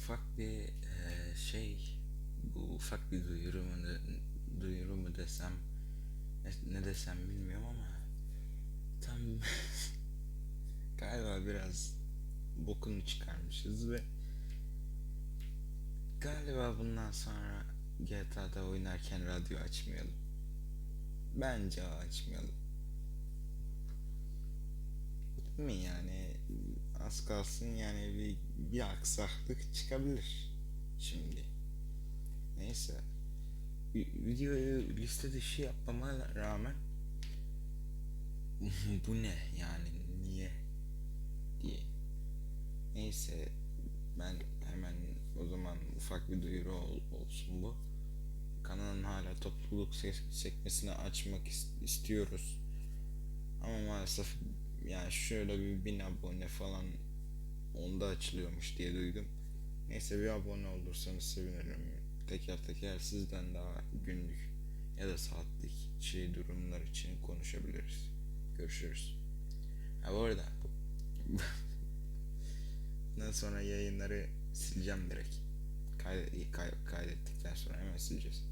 ufak bir eee, şey bu ufak bir duyuru mu, de- duyuru mu desem ne desem bilmiyorum ama tam galiba biraz bokunu çıkarmışız ve galiba bundan sonra GTA'da oynarken radyo açmayalım. Bence açmayalım. Değil mi yani az kalsın yani bir, bir aksaklık çıkabilir şimdi. Neyse. Vi- Videoyu liste dışı yapmama rağmen bu ne yani niye diye. Neyse ben hemen o zaman ufak bir duyuru ol- olsun bu. Kanalın hala topluluk se- sekmesini açmak is- istiyoruz. Ama maalesef yani şöyle bir bin abone falan onda açılıyormuş diye duydum. Neyse bir abone olursanız sevinirim. Teker teker sizden daha günlük ya da saatlik şey durumlar için konuşabiliriz. Görüşürüz. Ha bu arada bundan sonra yayınları sileceğim direkt. Kaydet, kay- kaydettikten sonra hemen sileceğiz.